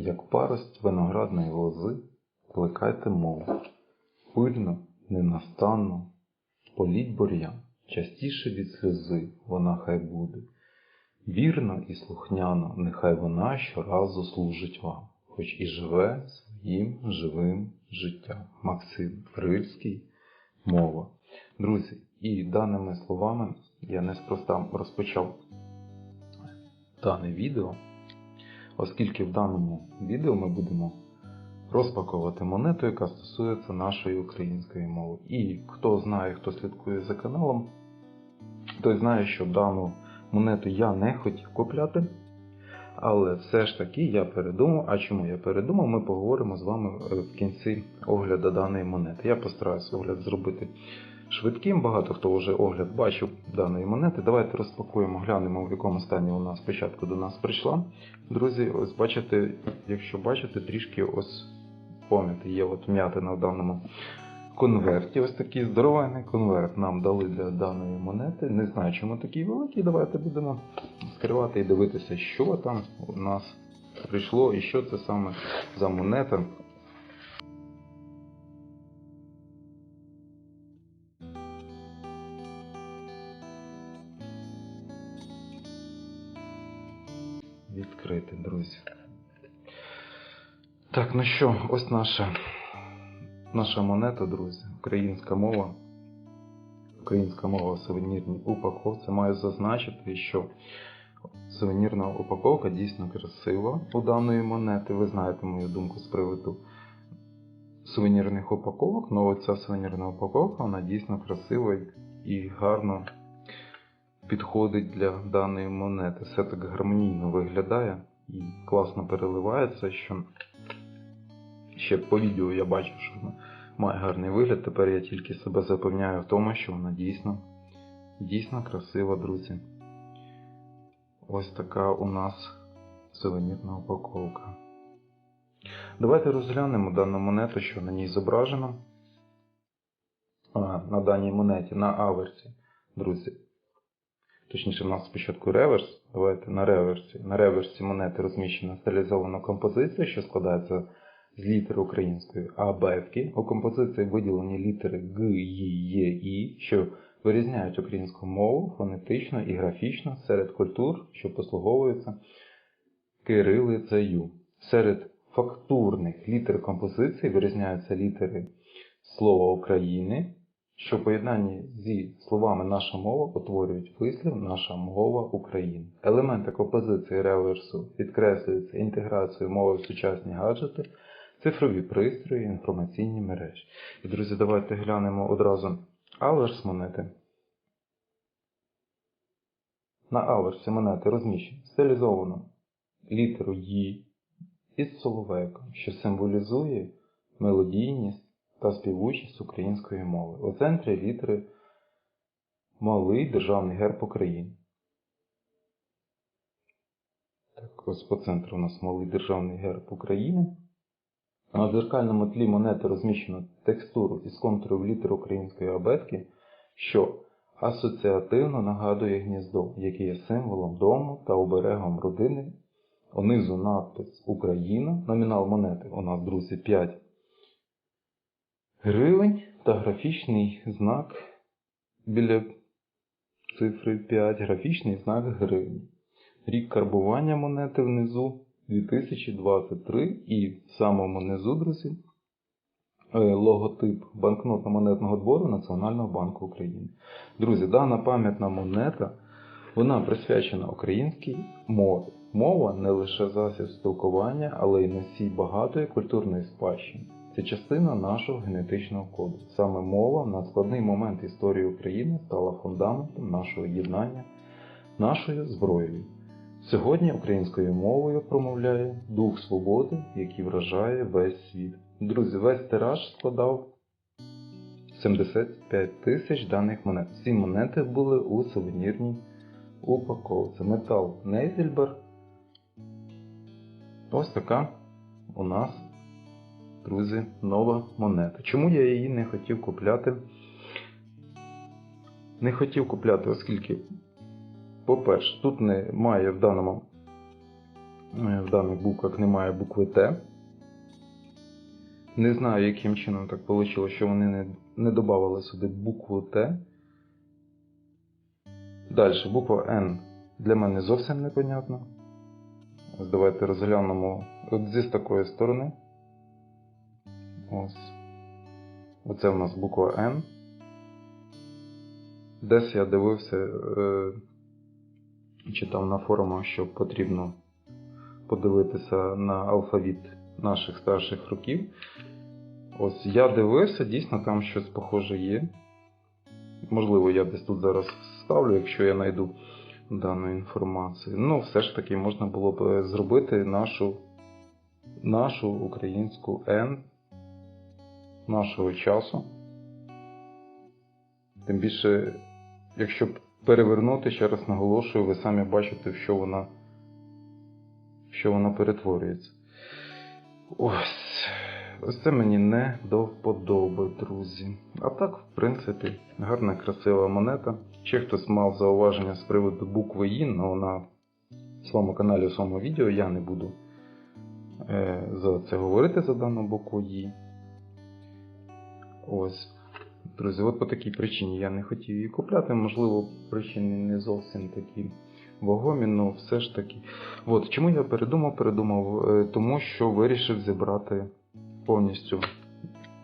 як парость виноградної лози, плекайте мову. Пильно, ненастанно, політь бур'ян, частіше від сльози вона хай буде. Вірно і слухняно, нехай вона щоразу служить вам, хоч і живе своїм живим життям. Максим Рильський, мова. Друзі, і даними словами я неспроста розпочав дане відео, оскільки в даному відео ми будемо розпаковувати монету, яка стосується нашої української мови. І хто знає, хто слідкує за каналом, той знає, що дану монету я не хотів купляти. Але все ж таки я передумав. А чому я передумав, ми поговоримо з вами е, в кінці огляду даної монети. Я постараюся огляд зробити швидким. Багато хто вже огляд бачив даної монети. Давайте розпакуємо, глянемо, в якому стані вона спочатку до нас прийшла. Друзі, ось бачите, якщо бачите, трішки ось поміти є от м'ятина в даному конверті. Ось такий здоровенний конверт нам дали для даної монети. Не знаю, чому такий великий. Давайте будемо скривати і дивитися, що там у нас прийшло і що це саме за монета. Відкрити, друзі. Так, ну що, ось наша, наша монета, друзі. Українська мова. Українська мова в сувенірній упаковці. Маю зазначити, що сувенірна упаковка дійсно красива у даної монети. Ви знаєте мою думку з приводу сувенірних упаковок. але ця сувенірна упаковка вона дійсно красива і гарно підходить для даної монети. Все так гармонійно виглядає і класно переливається, що ще по відео я бачу, що вона має гарний вигляд. Тепер я тільки себе запевняю в тому, що вона дійсно, дійсно красива, друзі. Ось така у нас сувенірна упаковка. Давайте розглянемо дану монету, що на ній зображено. На даній монеті, на аверсі, друзі. Точніше, у нас спочатку реверс. Давайте на реверсі. На реверсі монети розміщена стилізована композиція, що складається з літер української А, Б. У композиції виділені літери Г, Й, Є, І, що вирізняють українську мову фонетично і графічно серед культур, що послуговуються кирилицею. Серед фактурних літер композиції вирізняються літери слова України, що в поєднанні зі словами наша мова утворюють вислів наша мова України. Елементи композиції реверсу підкреслюються інтеграцією мови в сучасні гаджети, цифрові пристрої, інформаційні мережі. І, друзі, давайте глянемо одразу аверс монети. На аверсі монети розміщено стилізовано літеру «Ї» із соловейком, що символізує мелодійність та співучість української мови. У центрі літери Малий Державний герб України. Так, ось по центру у нас Малий Державний герб України. На дзеркальному тлі монети розміщено текстуру із контурів літер української абетки, що асоціативно нагадує гніздо, яке є символом дому та оберегом родини. Унизу надпис Україна, номінал монети у нас, друзі, 5 гривень та графічний знак біля цифри 5, графічний знак гривень. Рік карбування монети внизу 2023 і в самому низу, друзі, е, логотип банкнотно-монетного двору Національного банку України. Друзі, дана пам'ятна монета вона присвячена українській мові. Мова не лише засіб спілкування, але й носій багатої культурної спадщини. Це частина нашого генетичного коду. Саме мова в надскладний момент історії України стала фундаментом нашого єднання, нашою зброєю. Сьогодні українською мовою промовляє дух свободи, який вражає весь світ. Друзі, весь тираж складав 75 тисяч даних монет. Всі монети були у сувенірній упаковці. Метал Нейзельбер. Ось така у нас, друзі, нова монета. Чому я її не хотів купляти? Не хотів купляти, оскільки, по-перше, тут немає в даному Е, В даних буквах немає букви Т. Не знаю, яким чином так вийшло, що вони не, не додавали сюди букву Т. Далі, буква Н для мене зовсім непонятна. Давайте розглянемо от зі такої сторони. Ось. Оце в нас буква Н. Десь я дивився, е, читав на форумах, що потрібно подивитися на алфавіт наших старших років. Ось я дивився, дійсно там щось похоже є. Можливо, я десь тут зараз ставлю, якщо я знайду дану інформацію. Ну, все ж таки можна було б е, зробити нашу, нашу українську N нашого часу. Тим більше, якщо перевернути, ще раз наголошую, ви самі бачите, в що вона, в що вона перетворюється. Ось. Ось це мені не до вподоби, друзі. А так, в принципі, гарна, красива монета. Ще хтось мав зауваження з приводу букви І, але на своєму каналі, у своєму відео я не буду е, за це говорити за дану букву І. Ось. Друзі, от по такій причині я не хотів її купляти. Можливо, причини не зовсім такі вагомі, але все ж таки. От чому я передумав? Передумав, е, тому що вирішив зібрати повністю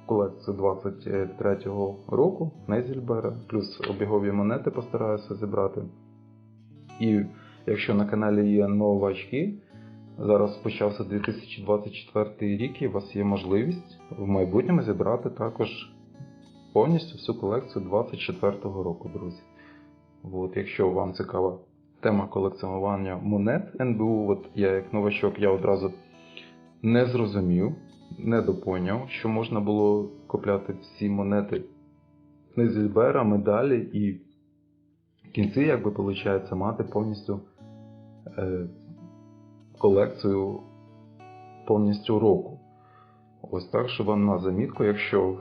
колекцію 23-го року Нейзельбера, плюс обігові монети постараюся зібрати. І якщо на каналі є новачки, зараз почався 2024 рік, і у вас є можливість в майбутньому зібрати також повністю всю колекцію 24-го року, друзі. От, якщо вам цікава тема колекціонування монет НБУ, от я як новачок, я одразу не зрозумів, не допоняв, що можна було купляти всі монети Незільбера, медалі і в кінці, якби виходить, мати повністю е, колекцію повністю року. Ось так, що вам на замітку, якщо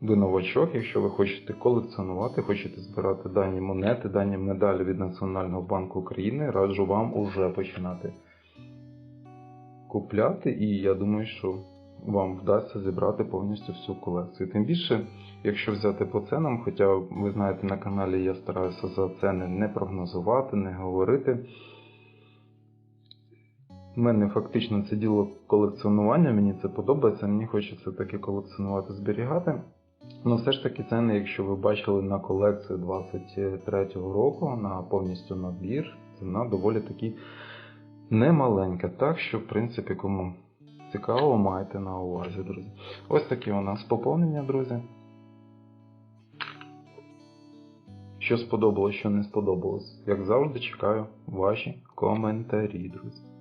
ви новачок, якщо ви хочете колекціонувати, хочете збирати дані монети, дані медалі від Національного банку України, раджу вам уже починати купляти, і я думаю, що вам вдасться зібрати повністю всю колекцію. Тим більше, якщо взяти по ценам, хоча ви знаєте, на каналі я стараюся за ціни не прогнозувати, не говорити. У мене фактично це діло колекціонування, мені це подобається, мені хочеться таки колекціонувати, зберігати. Ну, все ж таки, ціни, якщо ви бачили на колекцію 23-го року, на повністю набір, ціна доволі таки немаленька. Так що, в принципі, кому цікаво, маєте на увазі, друзі. Ось такі у нас поповнення, друзі. Що сподобалось, що не сподобалось. Як завжди, чекаю ваші коментарі, друзі.